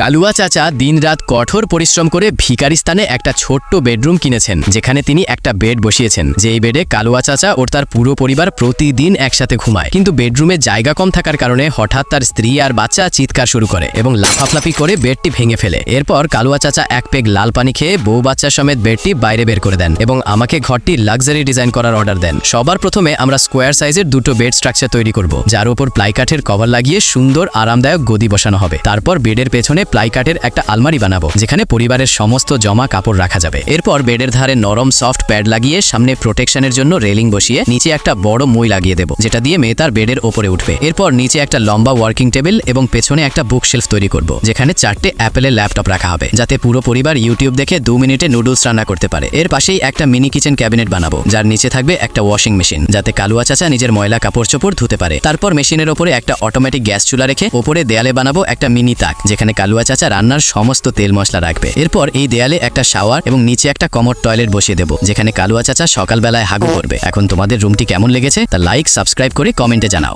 কালুয়া চাচা দিনরাত কঠোর পরিশ্রম করে ভিকারিস্তানে একটা ছোট্ট বেডরুম কিনেছেন, যেখানে তিনি একটা বেড বসিয়েছেন। যেই বেডে কালুয়া চাচা ওর তার পুরো পরিবার প্রতিদিন একসাথে ঘুমায়। কিন্তু বেডরুমে জায়গা কম থাকার কারণে হঠাৎ তার স্ত্রী আর বাচ্চা চিৎকার শুরু করে এবং লাফাফলাফি করে বেডটি ভেঙে ফেলে। এরপর কালুয়া চাচা এক পেগ লাল পানি খেয়ে বউ বাচ্চা সমেত বেডটি বাইরে বের করে দেন এবং আমাকে ঘরটি লাক্সারি ডিজাইন করার অর্ডার দেন। সবার প্রথমে আমরা স্কোয়ার সাইজের দুটো বেড স্ট্রাকচার তৈরি করব, যার উপর প্লাইকাঠের কভার লাগিয়ে সুন্দর, আরামদায়ক গদি বসানো হবে। তারপর বেডের পেছনে প্লাই কাঠের একটা আলমারি বানাবো, যেখানে পরিবারের সমস্ত জমা কাপড় রাখা যাবে। এরপর বেডের ধারে নরম সফট প্যাড লাগিয়ে সামনে প্রোটেকশনের জন্য রেলিং বসিয়ে নিচে একটা বড় মই লাগিয়ে দেবো, যেটা দিয়ে মেয়ে তার বেডের ওপরে উঠবে। এরপর নিচে একটা লম্বা ওয়ার্কিং টেবিল এবং পেছনে একটা বুক শেলফ তৈরি করব, যেখানে চারটে অ্যাপেলের ল্যাপটপ রাখা হবে, যাতে পুরো পরিবার ইউটিউব দেখে দু মিনিটে নুডলস রান্না করতে পারে। এর পাশেই একটা মিনি কিচেন ক্যাবিনেট বানাবো, যার নিচে থাকবে একটা ওয়াশিং মেশিন, যাতে কালুয়া চাচা নিজের ময়লা কাপড় চোপড় ধুতে পারে। তারপর মেশিনের ওপরে একটা অটোমেটিক গ্যাস চুলা রেখে ওপরে দেয়ালে বানাবো একটা মিনি তাক, যেখানে কালুয়া চাচা রান্নার সমস্ত তেল মশলা রাখবে। এরপর এই দেয়ালে একটা শাওয়ার এবং নিচে একটা কমর টয়লেট বসিয়ে দেবো, যেখানে কালুয়া চাচা সকালবেলায় হাগু করবে। এখন তোমাদের রুমটি কেমন লেগেছে তা লাইক, সাবস্ক্রাইব করে কমেন্টে জানাও।